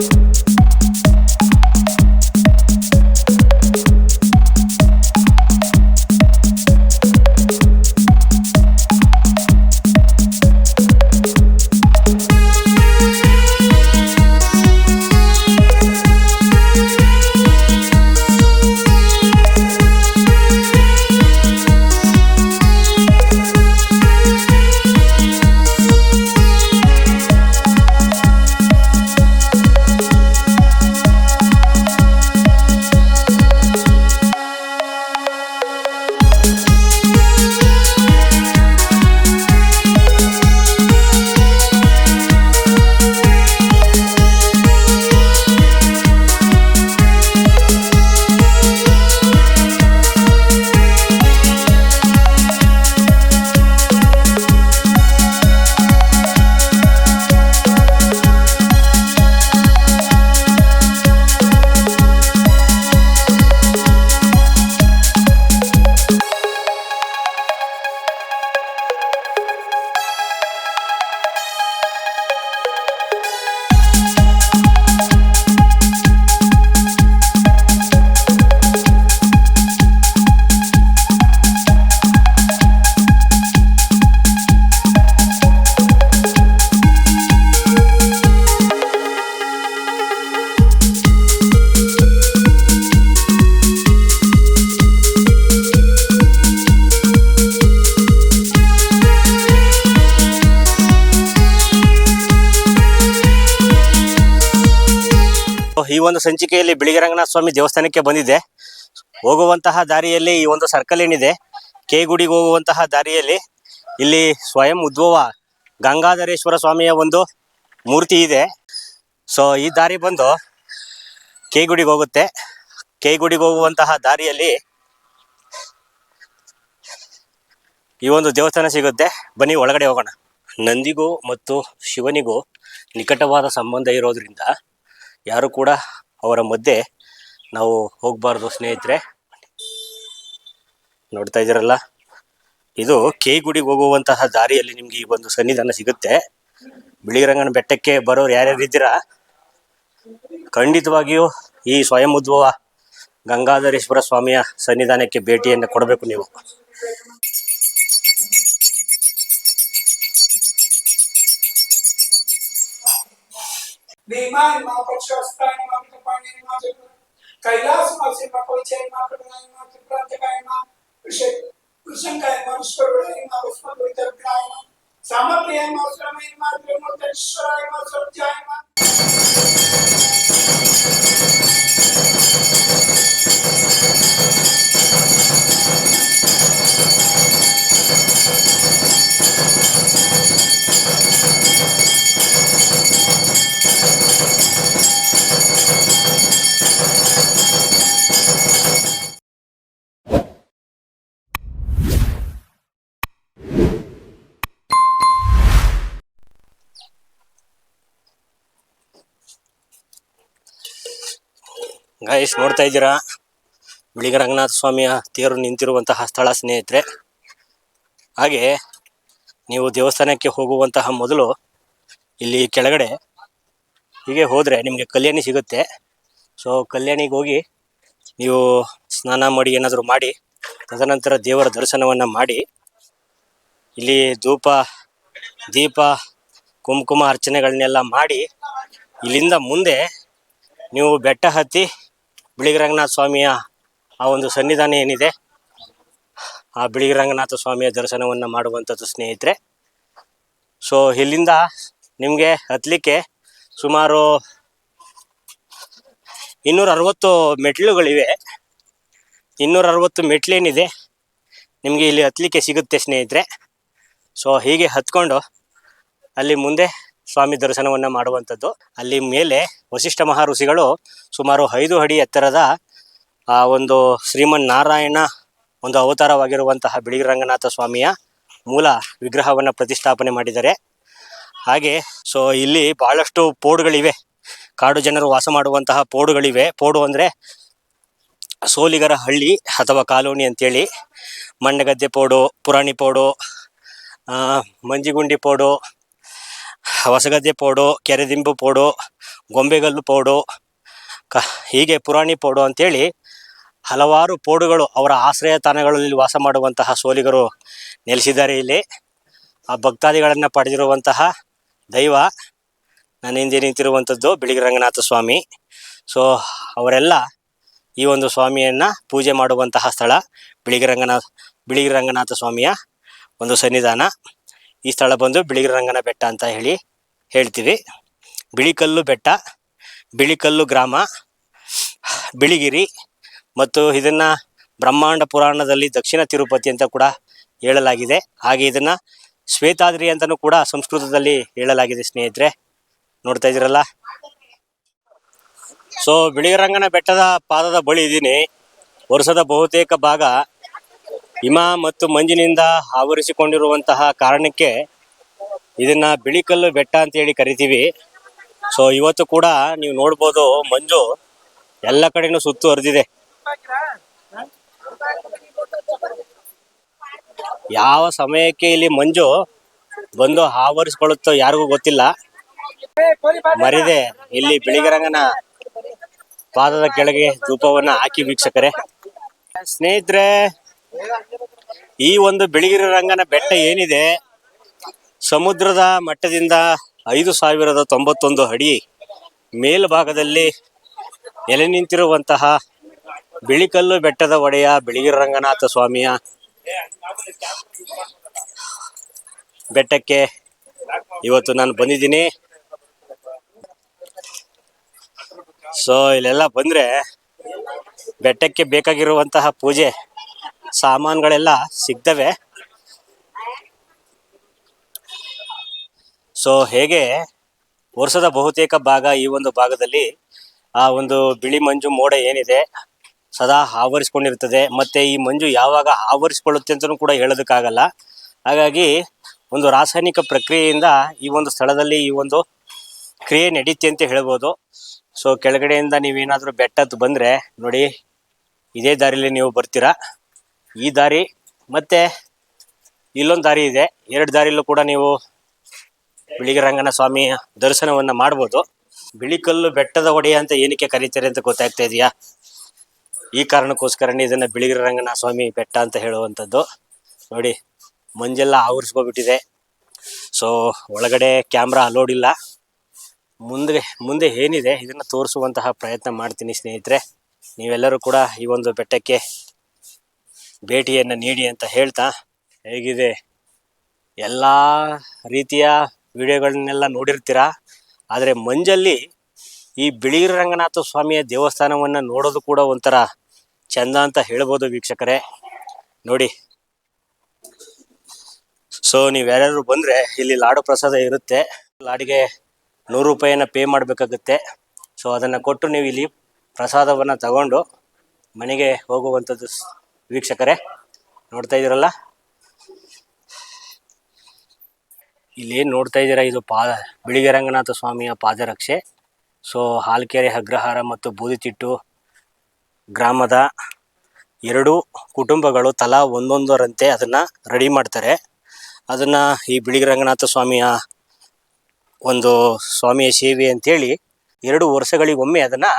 you. ಒಂದು ಸಂಚಿಕೆಯಲ್ಲಿ ಬಿಳಿಗಿರಂಗನಾಥ ಸ್ವಾಮಿ ದೇವಸ್ಥಾನಕ್ಕೆ ಬಂದಿದೆ. ಹೋಗುವಂತಹ ದಾರಿಯಲ್ಲಿ ಈ ಒಂದು ಸರ್ಕಲ್ ಏನಿದೆ ಕೆ ಗುಡಿಗೆ ಹೋಗುವಂತಹ ದಾರಿಯಲ್ಲಿ ಇಲ್ಲಿ ಸ್ವಯಂ ಉದ್ಭವ ಗಂಗಾಧರೇಶ್ವರ ಸ್ವಾಮಿಯ ಒಂದು ಮೂರ್ತಿ ಇದೆ. ಸೊ ಈ ದಾರಿ ಬಂದು ಕೆ ಗುಡಿಗೆ ಹೋಗುತ್ತೆ. ಕೆ ಗುಡಿಗೆ ಹೋಗುವಂತಹ ದಾರಿಯಲ್ಲಿ ಈ ಒಂದು ದೇವಸ್ಥಾನ ಸಿಗುತ್ತೆ. ಬನ್ನಿ, ಒಳಗಡೆ ಹೋಗೋಣ. ನಂದಿಗೂ ಮತ್ತು ಶಿವನಿಗೂ ನಿಕಟವಾದ ಸಂಬಂಧ ಇರೋದ್ರಿಂದ ಯಾರು ಕೂಡ ಅವರ ಮಧ್ಯೆ ನಾವು ಹೋಗಬಾರ್ದು ಸ್ನೇಹಿತರೆ. ನೋಡ್ತಾ ಇದ್ದೀರಲ್ಲ? ಇದು ಕೆ ಗುಡಿಗೆ ಹೋಗುವಂತಹ ದಾರಿಯಲ್ಲಿ ನಿಮ್ಗೆ ಈ ಒಂದು ಸನ್ನಿಧಾನ ಸಿಗುತ್ತೆ. ಬಿಳಿರಂಗನ ಬೆಟ್ಟಕ್ಕೆ ಬರೋರು ಯಾರ್ಯಾರು ಇದ್ದೀರಾ? ಖಂಡಿತವಾಗಿಯೂ ಈ ಸ್ವಯಂ ಉದ್ಭವ ಗಂಗಾಧರೇಶ್ವರ ಸ್ವಾಮಿಯ ಸನ್ನಿಧಾನಕ್ಕೆ ಭೇಟಿಯನ್ನು ಕೊಡಬೇಕು ನೀವು. Neymar mal Kačkastajima, kapanjima, Kailasima se ima povećajima, krvnajima, prantakajima, kೃಷಂಕಾಯima, ಋಷಭಗಳima, gospodu i trgnajima, samaprijajima, osramajima, trenutenšarajima, srđajima. Thank you. ಗಾಯಸ್ ನೋಡ್ತಾ ಇದ್ದೀರಾ? ಬಿಳಿಗ ರಂಗನಾಥ ಸ್ವಾಮಿಯ ತೇರು ನಿಂತಿರುವಂತಹ ಸ್ಥಳ ಸ್ನೇಹಿತರೆ. ಹಾಗೆ ನೀವು ದೇವಸ್ಥಾನಕ್ಕೆ ಹೋಗುವಂತಹ ಮೊದಲು ಇಲ್ಲಿ ಕೆಳಗಡೆ ಹೀಗೆ ಹೋದರೆ ನಿಮಗೆ ಕಲ್ಯಾಣಿ ಸಿಗುತ್ತೆ. ಸೊ ಕಲ್ಯಾಣಿಗೆ ಹೋಗಿ ನೀವು ಸ್ನಾನ ಮಾಡಿ ಏನಾದರೂ ಮಾಡಿ, ತದನಂತರ ದೇವರ ದರ್ಶನವನ್ನು ಮಾಡಿ, ಇಲ್ಲಿ ಧೂಪ, ದೀಪ, ಕುಂಕುಮ ಅರ್ಚನೆಗಳನ್ನೆಲ್ಲ ಮಾಡಿ ಇಲ್ಲಿಂದ ಮುಂದೆ ನೀವು ಬೆಟ್ಟ ಹತ್ತಿ ಬಿಳಿಗಿರಂಗನಾಥ ಸ್ವಾಮಿಯ ಆ ಒಂದು ಸನ್ನಿಧಾನ ಏನಿದೆ, ಆ ಬಿಳಿಗಿರಂಗನಾಥ ಸ್ವಾಮಿಯ ದರ್ಶನವನ್ನು ಮಾಡುವಂಥದ್ದು ಸ್ನೇಹಿತರೆ. ಸೊ ಇಲ್ಲಿಂದ ನಿಮಗೆ ಹತ್ತಲಿಕ್ಕೆ ಸುಮಾರು ಇನ್ನೂರ ಅರವತ್ತು ಮೆಟ್ಲುಗಳಿವೆ. ಇನ್ನೂರ ಅರವತ್ತು ಮೆಟ್ಲೇನಿದೆ ನಿಮಗೆ ಇಲ್ಲಿ ಹತ್ತಲಿಕ್ಕೆ ಸಿಗುತ್ತೆ ಸ್ನೇಹಿತರೆ. ಸೊ ಹೀಗೆ ಹತ್ಕೊಂಡು ಅಲ್ಲಿ ಮುಂದೆ ಸ್ವಾಮಿ ದರ್ಶನವನ್ನ ಮಾಡುವಂಥದ್ದು. ಅಲ್ಲಿ ಮೇಲೆ ವಸಿಷ್ಠ ಮಹಾಋಷಿಗಳು ಸುಮಾರು ಐದು ಅಡಿ ಎತ್ತರದ, ಆ, ಒಂದು ಶ್ರೀಮನ್ ನಾರಾಯಣ ಒಂದು ಅವತಾರವಾಗಿರುವಂತಹ ಬಿಳಿಗಿರಂಗನಾಥ ಸ್ವಾಮಿಯ ಮೂಲ ವಿಗ್ರಹವನ್ನು ಪ್ರತಿಷ್ಠಾಪನೆ ಮಾಡಿದ್ದಾರೆ. ಹಾಗೆ, ಸೊ, ಇಲ್ಲಿ ಬಹಳಷ್ಟು ಪೋಡುಗಳಿವೆ. ಕಾಡು ಜನರು ವಾಸ ಮಾಡುವಂತಹ ಪೋಡುಗಳಿವೆ. ಪೋಡು ಅಂದರೆ ಸೋಲಿಗರ ಹಳ್ಳಿ ಅಥವಾ ಕಾಲೋನಿ ಅಂತೇಳಿ. ಮಂಡಗದ್ದೆ ಪೋಡು, ಪುರಾಣಿ ಪೋಡು ಮಂಜಿಗುಂಡಿ ಪೋಡು ಹೊಸಗದ್ದೆ ಪೋಡು, ಕೆರೆದಿಂಬು ಪೌಡು, ಗೊಂಬೆಗಲ್ಲು ಪೌಡು, ಕ, ಹೀಗೆ ಪುರಾಣಿ ಪೌಡು ಅಂತೇಳಿ ಹಲವಾರು ಪೋಡುಗಳು ಅವರ ಆಶ್ರಯ ತಾಣಗಳಲ್ಲಿ ವಾಸ ಮಾಡುವಂತಹ ಸೋಲಿಗರು ನೆಲೆಸಿದ್ದಾರೆ ಇಲ್ಲಿ. ಆ ಭಕ್ತಾದಿಗಳನ್ನು ಪಡೆದಿರುವಂತಹ ದೈವ, ನನ್ನ ಹಿಂದೆ ನಿಂತಿರುವಂಥದ್ದು ಬಿಳಿಗಿ ರಂಗನಾಥ ಸ್ವಾಮಿ. ಸೊ ಅವರೆಲ್ಲ ಈ ಒಂದು ಸ್ವಾಮಿಯನ್ನು ಪೂಜೆ ಮಾಡುವಂತಹ ಸ್ಥಳ ಬಿಳಿಗಿ ರಂಗನಾಥ ಬಿಳಿಗಿ ರಂಗನಾಥ ಸ್ವಾಮಿಯ ಒಂದು ಸನ್ನಿಧಾನ. ಈ ಸ್ಥಳ ಬಂದು ಬಿಳಿಗಿರಂಗನ ಬೆಟ್ಟ ಅಂತ ಹೇಳಿ ಹೇಳ್ತೀವಿ. ಬಿಳಿಕಲ್ಲು ಬೆಟ್ಟ, ಬಿಳಿಕಲ್ಲು ಗ್ರಾಮ, ಬಿಳಿಗಿರಿ ಮತ್ತು ಇದನ್ನು ಬ್ರಹ್ಮಾಂಡ ಪುರಾಣದಲ್ಲಿ ದಕ್ಷಿಣ ತಿರುಪತಿ ಅಂತ ಕೂಡ ಹೇಳಲಾಗಿದೆ. ಹಾಗೆ ಇದನ್ನು ಶ್ವೇತಾದ್ರಿ ಅಂತಲೂ ಕೂಡ ಸಂಸ್ಕೃತದಲ್ಲಿ ಹೇಳಲಾಗಿದೆ ಸ್ನೇಹಿತರೆ. ನೋಡ್ತಾ ಇದ್ದೀರಲ್ಲ? ಸೊ ಬಿಳಿಗಿರಂಗನ ಬೆಟ್ಟದ ಪಾದದ ಬಳಿ ಇದ್ದೀನಿ ವರ್ಷದ ಬಹುತೇಕ ಭಾಗ ಹಿಮ ಮತ್ತು ಮಂಜಿನಿಂದ ಆವರಿಸಿಕೊಂಡಿರುವಂತಹ ಕಾರಣಕ್ಕೆ ಇದನ್ನ ಬಿಳಿಕಲ್ಲು ಬೆಟ್ಟ ಅಂತ ಹೇಳಿ ಕರಿತೀವಿ. ಸೊ ಇವತ್ತು ಕೂಡ ನೀವು ನೋಡ್ಬೋದು ಮಂಜು ಎಲ್ಲ ಕಡೆನೂ ಸುತ್ತು ಹರಿದಿದೆ. ಯಾವ ಸಮಯಕ್ಕೆ ಇಲ್ಲಿ ಮಂಜು ಬಂದು ಆವರಿಸ್ಕೊಳ್ಳುತ್ತೋ ಯಾರಿಗೂ ಗೊತ್ತಿಲ್ಲ. ಮರಿದೆ ಇಲ್ಲಿ ಬಿಳಿಗರಂಗನ ಪಾದದ ಕೆಳಗೆ ಧೂಪವನ್ನ ಹಾಕಿ ವೀಕ್ಷಕರೇ. ಸ್ನೇಹಿತರೆ ಈ ಒಂದು ಬಿಳಿಗಿರಿ ರಂಗನ ಬೆಟ್ಟ ಏನಿದೆ? ಸಮುದ್ರದ ಮಟ್ಟದಿಂದ ಐದು ಸಾವಿರದ ತೊಂಬತ್ತೊಂದು ಅಡಿ ಮೇಲ್ಭಾಗದಲ್ಲಿ ನೆಲೆ ನಿಂತಿರುವಂತಹ ಬಿಳಿಕಲ್ಲು ಬೆಟ್ಟದ ಒಡೆಯ ಬಿಳಿಗಿರಿ ರಂಗನಾಥ ಸ್ವಾಮಿಯ ಬೆಟ್ಟಕ್ಕೆ ಇವತ್ತು ನಾನು ಬಂದಿದ್ದೀನಿ. ಸೊ ಇಲ್ಲೆಲ್ಲ ಬಂದ್ರೆ ಬೆಟ್ಟಕ್ಕೆ ಬೇಕಾಗಿರುವಂತಹ ಪೂಜೆ ಸಾಮಾನುಗಳೆಲ್ಲ ಸಿಗ್ತವೆ. ಸೊ ಹೇಗೆ ವರ್ಷದ ಬಹುತೇಕ ಭಾಗ ಈ ಒಂದು ಭಾಗದಲ್ಲಿ ಆ ಒಂದು ಬಿಳಿ ಮಂಜು ಮೋಡ ಏನಿದೆ ಸದಾ ಆವರಿಸ್ಕೊಂಡಿರ್ತದೆ ಮತ್ತೆ ಈ ಮಂಜು ಯಾವಾಗ ಆವರಿಸ್ಕೊಳ್ಳುತ್ತೆ ಅಂತಲೂ ಕೂಡ ಹೇಳೋದಕ್ಕಾಗಲ್ಲ. ಹಾಗಾಗಿ ಒಂದು ರಾಸಾಯನಿಕ ಪ್ರಕ್ರಿಯೆಯಿಂದ ಈ ಒಂದು ಸ್ಥಳದಲ್ಲಿ ಈ ಒಂದು ಕ್ರಿಯೆ ನಡೀತೆ ಅಂತ ಹೇಳ್ಬೋದು. ಸೊ ಕೆಳಗಡೆಯಿಂದ ನೀವೇನಾದರೂ ಬೆಟ್ಟದ್ದು ಬಂದರೆ ನೋಡಿ, ಇದೇ ದಾರಿಲಿ ನೀವು ಬರ್ತೀರಾ? ಈ ದಾರಿ ಮತ್ತೆ ಇಲ್ಲೊಂದು ದಾರಿ ಇದೆ. ಎರಡು ದಾರಿಯಲ್ಲೂ ಕೂಡ ನೀವು ಬಿಳಿಗಿರಂಗನ ಸ್ವಾಮಿಯ ದರ್ಶನವನ್ನ ಮಾಡ್ಬೋದು. ಬಿಳಿಕಲ್ಲು ಬೆಟ್ಟದ ಒಡೆಯ ಅಂತ ಏನಕ್ಕೆ ಕರೀತಾರೆ ಅಂತ ಗೊತ್ತಾಗ್ತಾ ಇದೆಯಾ? ಈ ಕಾರಣಕ್ಕೋಸ್ಕರನೇ ಇದನ್ನ ಬಿಳಿಗಿರಂಗನ ಸ್ವಾಮಿ ಬೆಟ್ಟ ಅಂತ ಹೇಳುವಂಥದ್ದು. ನೋಡಿ, ಮಂಜೆಲ್ಲ ಆವರಿಸ್ಕೊಬಿಟ್ಟಿದೆ. ಸೊ ಒಳಗಡೆ ಕ್ಯಾಮ್ರಾ ಅಲೋಡ್ ಇಲ್ಲ. ಮುಂದೆ ಮುಂದೆ ಏನಿದೆ, ಇದನ್ನ ತೋರಿಸುವಂತಹ ಪ್ರಯತ್ನ ಮಾಡ್ತೀನಿ ಸ್ನೇಹಿತರೆ. ನೀವೆಲ್ಲರೂ ಕೂಡ ಈ ಒಂದು ಬೆಟ್ಟಕ್ಕೆ ಭೇಟಿಯನ್ನು ನೀಡಿ ಅಂತ ಹೇಳ್ತಾ ಹೇಗಿದೆ? ಎಲ್ಲ ರೀತಿಯ ವಿಡಿಯೋಗಳನ್ನೆಲ್ಲ ನೋಡಿರ್ತೀರಾ? ಆದರೆ ಮಂಜಲ್ಲಿ ಈ ಬಿಳಿಗಿರಿ ರಂಗನಾಥ ಸ್ವಾಮಿಯ ದೇವಸ್ಥಾನವನ್ನು ನೋಡೋದು ಕೂಡ ಒಂಥರ ಚಂದ ಅಂತ ಹೇಳ್ಬೋದು ವೀಕ್ಷಕರೇ. ನೋಡಿ. ಸೊ ನೀವು ಯಾರ್ಯಾರು ಬಂದರೆ ಇಲ್ಲಿ ಲಾಡು ಪ್ರಸಾದ ಇರುತ್ತೆ. ಲಾಡಿಗೆ ನೂರು ರೂಪಾಯಿಯನ್ನು ಪೇ ಮಾಡಬೇಕಾಗುತ್ತೆ. ಸೊ ಅದನ್ನು ಕೊಟ್ಟು ನೀವು ಇಲ್ಲಿ ಪ್ರಸಾದವನ್ನು ತಗೊಂಡು ಮನೆಗೆ ಹೋಗುವಂಥದ್ದು ವೀಕ್ಷಕರೇ, ನೋಡ್ತಾ ಇದ್ದೀರಲ್ಲ? ಇಲ್ಲಿ ಏನು ನೋಡ್ತಾ ಇದ್ದೀರಾ? ಇದು ಪಾದ ಬಿಳಿಗೆ ರಂಗನಾಥ ಸ್ವಾಮಿಯ ಪಾದರಕ್ಷೆ. ಸೊ, ಹಾಲ್ಕೆರೆ ಅಗ್ರಹಾರ ಮತ್ತು ಬೂದಿತಿಟ್ಟು ಗ್ರಾಮದ ಎರಡು ಕುಟುಂಬಗಳು ತಲಾ ಒಂದೊಂದರಂತೆ ಅದನ್ನು ರೆಡಿ ಮಾಡ್ತಾರೆ. ಅದನ್ನು ಈ ಬಿಳಿಗೆ ರಂಗನಾಥ ಸ್ವಾಮಿಯ ಒಂದು ಸ್ವಾಮಿಯ ಸೇವೆ ಅಂತೇಳಿ ಎರಡು ವರ್ಷಗಳಿಗೊಮ್ಮೆ ಅದನ್ನು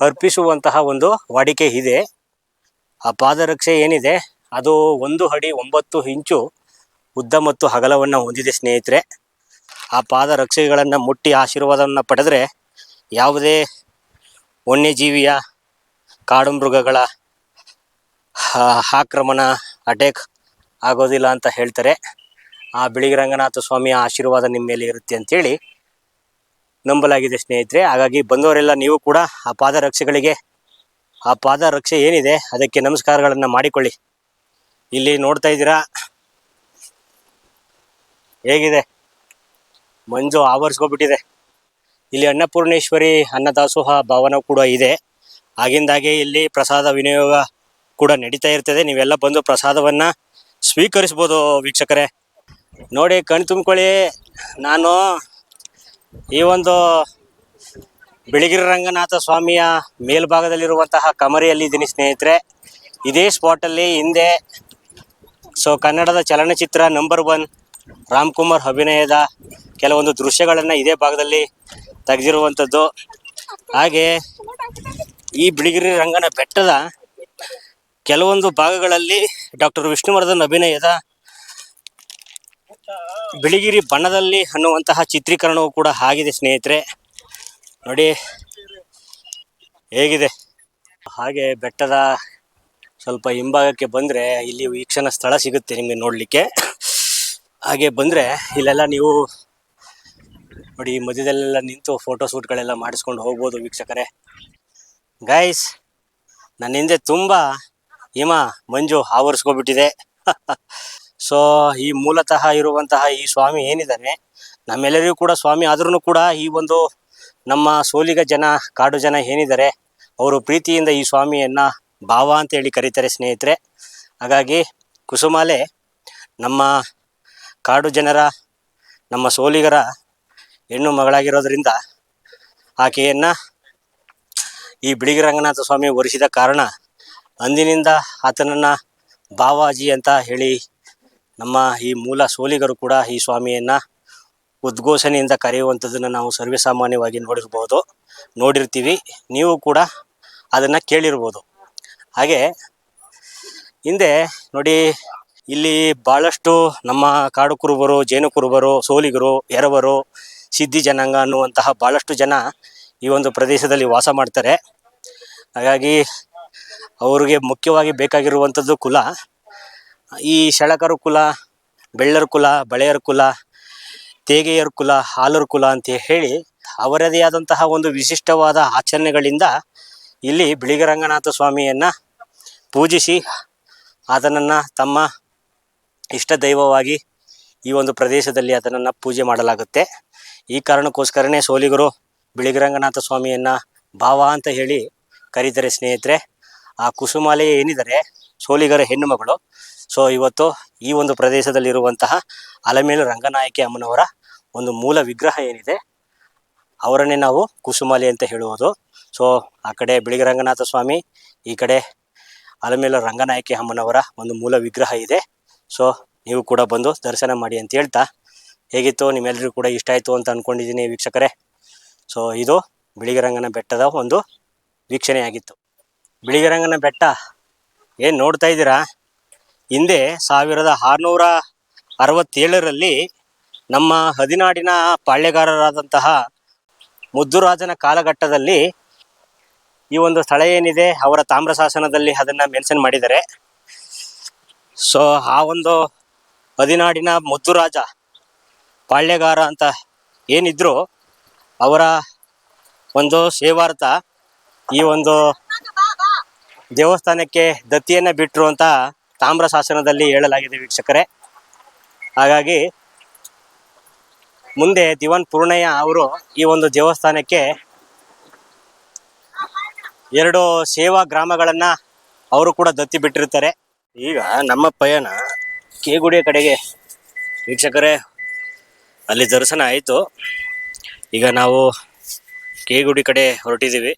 ಅರ್ಪಿಸುವಂತಹ ಒಂದು ವಾಡಿಕೆ ಇದೆ. ಆ ಪಾದರಕ್ಷೆ ಏನಿದೆ, ಅದು ಒಂದು ಅಡಿ ಒಂಬತ್ತು ಇಂಚು ಉದ್ದ ಮತ್ತು ಅಗಲವನ್ನು ಹೊಂದಿದೆ ಸ್ನೇಹಿತರೆ. ಆ ಪಾದರಕ್ಷೆಗಳನ್ನು ಮುಟ್ಟಿ ಆಶೀರ್ವಾದವನ್ನು ಪಡೆದರೆ ಯಾವುದೇ ವನ್ಯಜೀವಿಯ ಕಾಡು ಮೃಗಗಳ ಆಕ್ರಮಣ ಅಟ್ಯಾಕ್ ಆಗೋದಿಲ್ಲ ಅಂತ ಹೇಳ್ತಾರೆ. ಆ ಬಿಳಿಗಿ ರಂಗನಾಥ ಸ್ವಾಮಿಯ ಆಶೀರ್ವಾದ ನಿಮ್ಮ ಮೇಲೆ ಇರುತ್ತೆ ಅಂತೇಳಿ ನಂಬಲಾಗಿದೆ ಸ್ನೇಹಿತರೆ. ಹಾಗಾಗಿ ಬಂದವರೆಲ್ಲ ನೀವು ಕೂಡ ಆ ಪಾದರಕ್ಷೆಗಳಿಗೆ ಆ ಪಾದ ರಕ್ಷೆ ಏನಿದೆ, ಅದಕ್ಕೆ ನಮಸ್ಕಾರಗಳನ್ನು ಮಾಡಿಕೊಳ್ಳಿ. ಇಲ್ಲಿ ನೋಡ್ತಾ ಇದ್ದೀರಾ? ಹೇಗಿದೆ? ಮಂಜು ಆವರಿಸ್ಕೊಬಿಟ್ಟಿದೆ. ಇಲ್ಲಿ ಅನ್ನಪೂರ್ಣೇಶ್ವರಿ ಅನ್ನದಾಸೋಹ ಭವನ ಕೂಡ ಇದೆ. ಆಗಿಂದಾಗೆ ಇಲ್ಲಿ ಪ್ರಸಾದ ವಿನಿಯೋಗ ಕೂಡ ನಡೀತಾ ಇರ್ತದೆ. ನೀವೆಲ್ಲ ಬಂದು ಪ್ರಸಾದವನ್ನು ಸ್ವೀಕರಿಸ್ಬೋದು ವೀಕ್ಷಕರೇ. ನೋಡಿ, ಕಣ್ ತುಂಬ್ಕೊಳ್ಳಿ. ನಾನು ಈ ಒಂದು ಬಿಳಿಗಿರಿ ರಂಗನಾಥ ಸ್ವಾಮಿಯ ಮೇಲ್ಭಾಗದಲ್ಲಿರುವಂತಹ ಕಮರಿಯಲ್ಲಿ ಇದ್ದೀನಿ ಸ್ನೇಹಿತರೆ. ಇದೇ ಸ್ಪಾಟಲ್ಲಿ ಹಿಂದೆ ಸೊ ಕನ್ನಡದ ಚಲನಚಿತ್ರ ನಂಬರ್ ಒನ್ ರಾಮ್ಕುಮಾರ್ ಅಭಿನಯದ ಕೆಲವೊಂದು ದೃಶ್ಯಗಳನ್ನು ಇದೇ ಭಾಗದಲ್ಲಿ ತೆಗೆದಿರುವಂಥದ್ದು ಹಾಗೆ ಈ ಬಿಳಿಗಿರಿ ರಂಗನ ಬೆಟ್ಟದ ಕೆಲವೊಂದು ಭಾಗಗಳಲ್ಲಿ ಡಾಕ್ಟರ್ ವಿಷ್ಣುವರ್ಧನ್ ಅಭಿನಯದ ಬಿಳಿಗಿರಿ ಬಣ್ಣದಲ್ಲಿ ಅನ್ನುವಂತಹ ಚಿತ್ರೀಕರಣವು ಕೂಡ ಆಗಿದೆ ಸ್ನೇಹಿತರೆ. ನೋಡಿ, ಹೇಗಿದೆ? ಹಾಗೆ ಬೆಟ್ಟದ ಸ್ವಲ್ಪ ಹಿಂಭಾಗಕ್ಕೆ ಬಂದರೆ ಇಲ್ಲಿ ವೀಕ್ಷಣ ಸ್ಥಳ ಸಿಗುತ್ತೆ ನಿಮಗೆ ನೋಡಲಿಕ್ಕೆ. ಹಾಗೆ ಬಂದರೆ ಇಲ್ಲೆಲ್ಲ ನೀವು ನೋಡಿ ಮಧ್ಯದಲ್ಲೆಲ್ಲ ನಿಂತು ಫೋಟೋ ಶೂಟ್ಗಳೆಲ್ಲ ಮಾಡಿಸ್ಕೊಂಡು ಹೋಗ್ಬೋದು ವೀಕ್ಷಕರೇ. ಗೈಸ್ ನನ್ನ ಹಿಂದೆ ತುಂಬ ಹಿಮ ಮಂಜು ಆವರಿಸ್ಕೊಬಿಟ್ಟಿದೆ. ಸೊ ಈ ಮೂಲತಃ ಇರುವಂತಹ ಈ ಸ್ವಾಮಿ ಏನಿದ್ದಾರೆ, ನಮ್ಮೆಲ್ಲರಿಗೂ ಕೂಡ ಸ್ವಾಮಿ ಆದ್ರೂ ಕೂಡ ಈ ಒಂದು ನಮ್ಮ ಸೋಲಿಗ ಜನ, ಕಾಡು ಜನ ಏನಿದ್ದಾರೆ, ಅವರು ಪ್ರೀತಿಯಿಂದ ಈ ಸ್ವಾಮಿಯನ್ನ ಭಾವ ಅಂತ ಹೇಳಿ ಕರೀತಾರೆ ಸ್ನೇಹಿತರೆ. ಹಾಗಾಗಿ ಕುಸುಮಾಲೆ, ನಮ್ಮ ಕಾಡು ಜನರ, ನಮ್ಮ ಸೋಲಿಗರ ಹೆಣ್ಣು ಮಗಳಾಗಿರೋದ್ರಿಂದ ಆಕೆಯನ್ನು ಈ ಬಿಳಿಗಿ ರಂಗನಾಥ ಸ್ವಾಮಿ ಒರೆಸಿದ ಕಾರಣ ಅಂದಿನಿಂದ ಆತನನ್ನ ಬಾವಾಜಿ ಅಂತ ಹೇಳಿ ನಮ್ಮ ಈ ಮೂಲ ಸೋಲಿಗರು ಕೂಡ ಈ ಸ್ವಾಮಿಯನ್ನ ಉದ್ಘೋಷಣೆಯಿಂದ ಕರೆಯುವಂಥದ್ದನ್ನು ನಾವು ಸರ್ವೇಸಾಮಾನ್ಯವಾಗಿ ನೋಡಿರ್ಬೋದು, ನೋಡಿರ್ತೀವಿ. ನೀವು ಕೂಡ ಅದನ್ನು ಕೇಳಿರ್ಬೋದು. ಹಾಗೆ ಹಿಂದೆ ನೋಡಿ, ಇಲ್ಲಿ ಭಾಳಷ್ಟು ನಮ್ಮ ಕಾಡು ಕುರುಬರು ಜೇನು ಕುರುಬರು ಸೋಲಿಗರು, ಎರವರು, ಸಿದ್ಧಿ ಜನಾಂಗ ಅನ್ನುವಂತಹ ಭಾಳಷ್ಟು ಜನ ಈ ಒಂದು ಪ್ರದೇಶದಲ್ಲಿ ವಾಸ ಮಾಡ್ತಾರೆ. ಹಾಗಾಗಿ ಅವರಿಗೆ ಮುಖ್ಯವಾಗಿ ಬೇಕಾಗಿರುವಂಥದ್ದು ಕುಲ. ಈ ಶಳಕರು ಕುಲ, ಬೆಳ್ಳರ ಕುಲ, ಬಳೆಯರ ಕುಲ ತೇಗೆಯರ ಕುಲ, ಹಾಲರ ಕುಲ ಅಂತ ಹೇಳಿ ಅವರದೇ ಆದಂತಹ ಒಂದು ವಿಶಿಷ್ಟವಾದ ಆಚರಣೆಗಳಿಂದ ಇಲ್ಲಿ ಬಿಳಿಗರಂಗನಾಥ ಸ್ವಾಮಿಯನ್ನ ಪೂಜಿಸಿ ಆತನನ್ನ ತಮ್ಮ ಇಷ್ಟ ದೈವವಾಗಿ ಈ ಒಂದು ಪ್ರದೇಶದಲ್ಲಿ ಅದನ್ನು ಪೂಜೆ ಮಾಡಲಾಗುತ್ತೆ. ಈ ಕಾರಣಕ್ಕೋಸ್ಕರನೇ ಸೋಲಿಗರು ಬಿಳಿಗರಂಗನಾಥ ಸ್ವಾಮಿಯನ್ನ ಭಾವ ಅಂತ ಹೇಳಿ ಕರೀತಾರೆ ಸ್ನೇಹಿತರೆ. ಆ ಕುಸುಮಾಲೆಯೇ ಏನಿದ್ದಾರೆ? ಸೋಲಿಗರ ಹೆಣ್ಣು ಮಗಳು. ಸೊ ಇವತ್ತು ಈ ಒಂದು ಪ್ರದೇಶದಲ್ಲಿರುವಂತಹ ಅಲಮೇಲು ರಂಗನಾಯಕಿ ಅಮ್ಮನವರ ಒಂದು ಮೂಲ ವಿಗ್ರಹ ಏನಿದೆ, ಅವರನ್ನೇ ನಾವು ಕುಸುಮಾಲಿ ಅಂತ ಹೇಳುವುದು. ಸೊ ಆ ಕಡೆ ಬಿಳಿಗರಂಗನಾಥ ಸ್ವಾಮಿ, ಈ ಕಡೆ ಅಲಮೇಲು ರಂಗನಾಯಕಿ ಅಮ್ಮನವರ ಒಂದು ಮೂಲ ವಿಗ್ರಹ ಇದೆ. ಸೊ ನೀವು ಕೂಡ ಬಂದು ದರ್ಶನ ಮಾಡಿ ಅಂತ ಹೇಳ್ತಾ, ಹೇಗಿತ್ತು ನಿಮ್ಮೆಲ್ಲರಿಗೂ ಕೂಡ ಇಷ್ಟ ಆಯಿತು ಅಂತ ಅಂದ್ಕೊಂಡಿದ್ದೀನಿ ವೀಕ್ಷಕರೇ. ಸೊ ಇದು ಬಿಳಿಗರಂಗನ ಬೆಟ್ಟದ ಒಂದು ವೀಕ್ಷಣೆಯಾಗಿತ್ತು. ಬಿಳಿಗರಂಗನ ಬೆಟ್ಟ ಏನು ನೋಡ್ತಾ ಇದ್ದೀರಾ? ಹಿಂದೆ ಸಾವಿರದ ಆರುನೂರ ಅರವತ್ತೇಳರಲ್ಲಿ ನಮ್ಮ ಹದಿನಾಡಿನ ಪಾಳ್ಯಗಾರರಾದಂತಹ ಮುದ್ದುರಾಜನ ಕಾಲಘಟ್ಟದಲ್ಲಿ ಈ ಒಂದು ಸ್ಥಳ ಏನಿದೆ, ಅವರ ತಾಮ್ರ ಶಾಸನದಲ್ಲಿ ಅದನ್ನು ಮೆನ್ಷನ್ ಮಾಡಿದ್ದಾರೆ. ಸೊ ಆ ಒಂದು ಹದಿನಾಡಿನ ಮುದ್ದುರಾಜ ಪಾಳ್ಯಗಾರ ಅಂತ ಏನಿದ್ರು ಅವರ ಒಂದು ಸೇವಾರ್ಥ ಈ ಒಂದು ದೇವಸ್ಥಾನಕ್ಕೆ ದತ್ತಿಯನ್ನು ಬಿಟ್ಟರು ಅಂತ ತಾಮ್ರ ಶಾಸನದಲ್ಲಿ ಹೇಳಲಾಗಿದೆ ವೀಕ್ಷಕರೇ. ಹಾಗಾಗಿ ಮುಂದೆ ದಿವಾನ್ ಪೂರ್ಣಯ್ಯ ಅವರು ಈ ಒಂದು ದೇವಸ್ಥಾನಕ್ಕೆ ಎರಡು ಸೇವಾ ಗ್ರಾಮಗಳನ್ನ ಅವರು ಕೂಡ ದತ್ತಿ ಬಿಟ್ಟಿರ್ತಾರೆ. ಈಗ ನಮ್ಮ ಪಯಣ ಕೇಗುಡಿಯ ಕಡೆಗೆ ವೀಕ್ಷಕರೇ, ಅಲ್ಲಿ ದರ್ಶನ ಆಯಿತು. ಈಗ ನಾವು ಕೇಗುಡಿ ಕಡೆ ಹೊರಟಿದ್ದೀವಿ.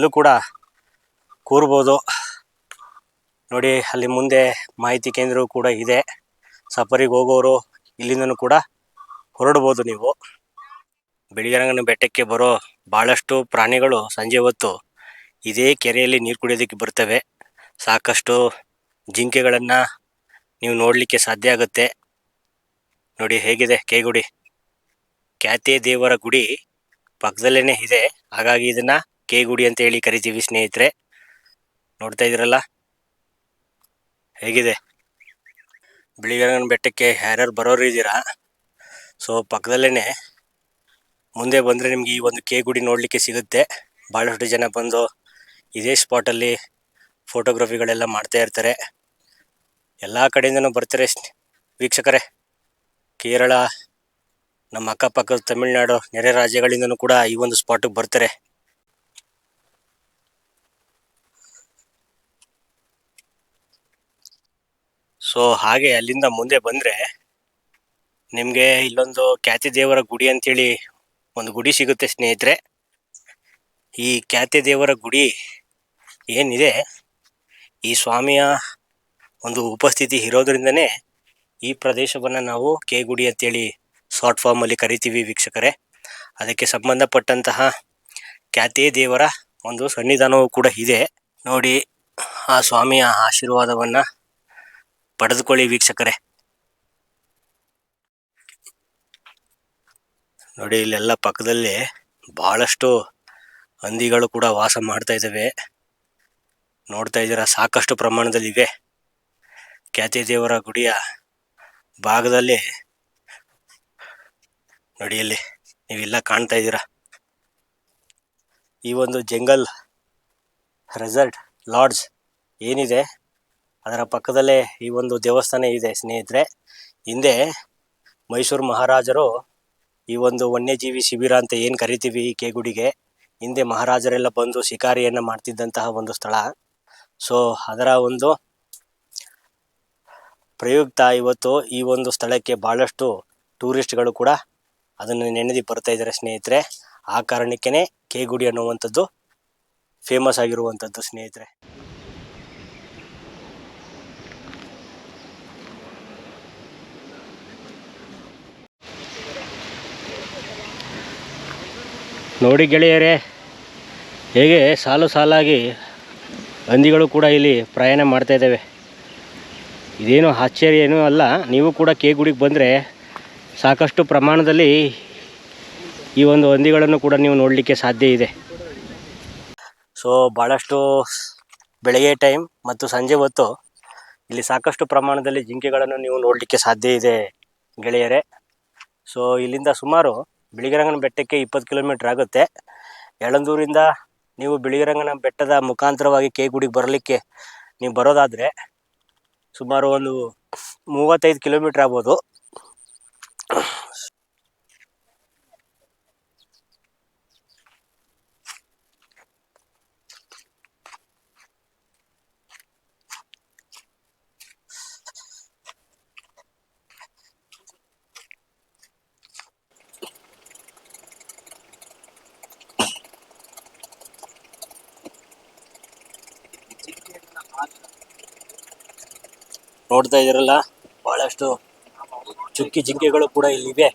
ಇಲ್ಲೂ ಕೂಡ ಕೂರ್ಬೋದು. ನೋಡಿ, ಅಲ್ಲಿ ಮುಂದೆ ಮಾಹಿತಿ ಕೇಂದ್ರವು ಕೂಡ ಇದೆ. ಸಫರಿಗೆ ಹೋಗೋರು ಇಲ್ಲಿಂದನೂ ಕೂಡ ಹೊರಡ್ಬೋದು ನೀವು. ಬಿಳಿಗರಂಗನ ಬೆಟ್ಟಕ್ಕೆ ಬರೋ ಭಾಳಷ್ಟು ಪ್ರಾಣಿಗಳು ಸಂಜೆ ಹೊತ್ತು ಇದೇ ಕೆರೆಯಲ್ಲಿ ನೀರು ಕುಡಿಯೋದಕ್ಕೆ ಬರ್ತವೆ. ಸಾಕಷ್ಟು ಜಿಂಕೆಗಳನ್ನು ನೀವು ನೋಡಲಿಕ್ಕೆ ಸಾಧ್ಯ ಆಗುತ್ತೆ. ನೋಡಿ, ಹೇಗಿದೆ? ಕೇಗುಡಿ. ಖ್ಯಾತಿಯ ದೇವರ ಗುಡಿ ಪಕ್ಕದಲ್ಲೇ ಇದೆ. ಹಾಗಾಗಿ ಇದನ್ನ ಕೆ ಗುಡಿ ಅಂತ ಹೇಳಿ ಕರಿತೀವಿ ಸ್ನೇಹಿತರೆ. ನೋಡ್ತಾ ಇದ್ದೀರಲ್ಲ? ಹೇಗಿದೆ? ಬಿಳಿಗರಂಗನ ಬೆಟ್ಟಕ್ಕೆ ಯಾರ್ಯಾರು ಬರೋರು ಇದ್ದೀರಾ? ಸೊ ಪಕ್ಕದಲ್ಲೇ ಮುಂದೆ ಬಂದರೆ ನಿಮಗೆ ಈ ಒಂದು ಕೆ ಗುಡಿ ನೋಡಲಿಕ್ಕೆ ಸಿಗುತ್ತೆ. ಭಾಳಷ್ಟು ಜನ ಬಂದು ಇದೇ ಸ್ಪಾಟಲ್ಲಿ ಫೋಟೋಗ್ರಫಿಗಳೆಲ್ಲ ಮಾಡ್ತಾ ಇರ್ತಾರೆ. ಎಲ್ಲ ಕಡೆಯಿಂದನೂ ಬರ್ತಾರೆ ವೀಕ್ಷಕರೇ. ಕೇರಳ, ನಮ್ಮ ಅಕ್ಕಪಕ್ಕದ ತಮಿಳುನಾಡು, ನೆರೆ ರಾಜ್ಯಗಳಿಂದನೂ ಕೂಡ ಈ ಒಂದು ಸ್ಪಾಟಿಗೆ ಬರ್ತಾರೆ. ಸೊ ಹಾಗೆ ಅಲ್ಲಿಂದ ಮುಂದೆ ಬಂದರೆ ನಿಮಗೆ ಇಲ್ಲೊಂದು ಖ್ಯಾತಿ ದೇವರ ಗುಡಿ ಅಂತೇಳಿ ಒಂದು ಗುಡಿ ಸಿಗುತ್ತೆ ಸ್ನೇಹಿತರೆ. ಈ ಖ್ಯಾತಿ ದೇವರ ಗುಡಿ ಏನಿದೆ? ಈ ಸ್ವಾಮಿಯ ಒಂದು ಉಪಸ್ಥಿತಿ ಇರೋದ್ರಿಂದನೇ ಈ ಪ್ರದೇಶವನ್ನು ನಾವು ಕೆ ಗುಡಿ ಅಂತೇಳಿ ಶಾರ್ಟ್ ಫಾರ್ಮಲ್ಲಿ ಕರಿತೀವಿ ವೀಕ್ಷಕರೇ. ಅದಕ್ಕೆ ಸಂಬಂಧಪಟ್ಟಂತಹ ಖ್ಯಾತಿ ದೇವರ ಒಂದು ಸನ್ನಿಧಾನವೂ ಕೂಡ ಇದೆ. ನೋಡಿ, ಆ ಸ್ವಾಮಿಯ ಆಶೀರ್ವಾದವನ್ನು ಪಡೆದುಕೊಳ್ಳಿ ವೀಕ್ಷಕರೇ. ನೋಡಿ, ಇಲ್ಲೆಲ್ಲ ಪಕ್ಕದಲ್ಲಿ ಬಹಳಷ್ಟು ಹಂದಿಗಳು ಕೂಡ ವಾಸ ಮಾಡ್ತಾ ಇದ್ದಾವೆ. ನೋಡ್ತಾ ಇದ್ದೀರಾ, ಸಾಕಷ್ಟು ಪ್ರಮಾಣದಲ್ಲಿ ಇವೆ ಖ್ಯಾತಿ ದೇವರ ಗುಡಿಯ ಭಾಗದಲ್ಲಿ. ನೋಡಿ, ಇಲ್ಲಿ ನೀವೆಲ್ಲ ಕಾಣ್ತಾ ಇದ್ದೀರಾ. ಈ ಒಂದು ಜಂಗಲ್ ರೆಸಾರ್ಟ್, ಲಾಡ್ಜ್ ಏನಿದೆ? ಅದರ ಪಕ್ಕದಲ್ಲೇ ಈ ಒಂದು ದೇವಸ್ಥಾನ ಇದೆ, ಸ್ನೇಹಿತರೆ. ಹಿಂದೆ ಮೈಸೂರು ಮಹಾರಾಜರು ಈ ಒಂದು ವನ್ಯಜೀವಿ ಶಿಬಿರ ಅಂತ ಏನು ಕರಿತೀವಿ ಈ ಕೆಗುಡಿಗೆ, ಹಿಂದೆ ಮಹಾರಾಜರೆಲ್ಲ ಬಂದು ಶಿಕಾರಿಯನ್ನು ಮಾಡ್ತಿದ್ದಂತಹ ಒಂದು ಸ್ಥಳ. ಸೊ, ಅದರ ಒಂದು ಪ್ರಯುಕ್ತ ಇವತ್ತು ಈ ಒಂದು ಸ್ಥಳಕ್ಕೆ ಭಾಳಷ್ಟು ಟೂರಿಸ್ಟ್ಗಳು ಕೂಡ ಅದನ್ನು ನೆನೆದಿ ಬರ್ತಾ ಇದ್ದಾರೆ, ಸ್ನೇಹಿತರೆ. ಆ ಕಾರಣಕ್ಕೇ ಕೆ ಗುಡಿ ಅನ್ನುವಂಥದ್ದು ಫೇಮಸ್ ಆಗಿರುವಂಥದ್ದು, ಸ್ನೇಹಿತರೆ. ನೋಡಿ ಗೆಳೆಯರೇ, ಹೇಗೆ ಸಾಲು ಸಾಲಾಗಿ ಹಂದಿಗಳು ಕೂಡ ಇಲ್ಲಿ ಪ್ರಯಾಣ ಮಾಡ್ತಾ ಇದ್ದಾವೆ. ಇದೇನು ಆಶ್ಚರ್ಯ ಏನೂ ಅಲ್ಲ, ನೀವು ಕೂಡ ಕೆ ಗುಡಿಗೆ ಬಂದರೆ ಸಾಕಷ್ಟು ಪ್ರಮಾಣದಲ್ಲಿ ಈ ಒಂದು ಹಂದಿಗಳನ್ನು ಕೂಡ ನೀವು ನೋಡಲಿಕ್ಕೆ ಸಾಧ್ಯ ಇದೆ. ಸೊ ಭಾಳಷ್ಟು ಬೆಳಗ್ಗೆ ಟೈಮ್ ಮತ್ತು ಸಂಜೆ ಹೊತ್ತು ಇಲ್ಲಿ ಸಾಕಷ್ಟು ಪ್ರಮಾಣದಲ್ಲಿ ಜಿಂಕೆಗಳನ್ನು ನೀವು ನೋಡಲಿಕ್ಕೆ ಸಾಧ್ಯ ಇದೆ ಗೆಳೆಯರೇ. ಸೊ ಇಲ್ಲಿಂದ ಸುಮಾರು ಬಿಳಿಗಿರಂಗನ ಬೆಟ್ಟಕ್ಕೆ ಇಪ್ಪತ್ತು ಕಿಲೋಮೀಟ್ರ್ ಆಗುತ್ತೆ. ಯಳಂದೂರಿಂದ ನೀವು ಬಿಳಿಗಿರಂಗನ ಬೆಟ್ಟದ ಮುಖಾಂತರವಾಗಿ ಕೆ ಗುಡಿಗೆ ಬರಲಿಕ್ಕೆ ನೀವು ಬರೋದಾದರೆ ಸುಮಾರು ಒಂದು ಮೂವತ್ತೈದು ಕಿಲೋಮೀಟ್ರ್ ಆಗ್ಬೋದು. ನೋಡ್ತಾ ಇದ್ದೀರಲ್ಲ ಬಹಳಷ್ಟು ಚುಕ್ಕಿ ಜಿಂಕೆಗಳು ಕೂಡ ಇಲ್ಲಿವೆ.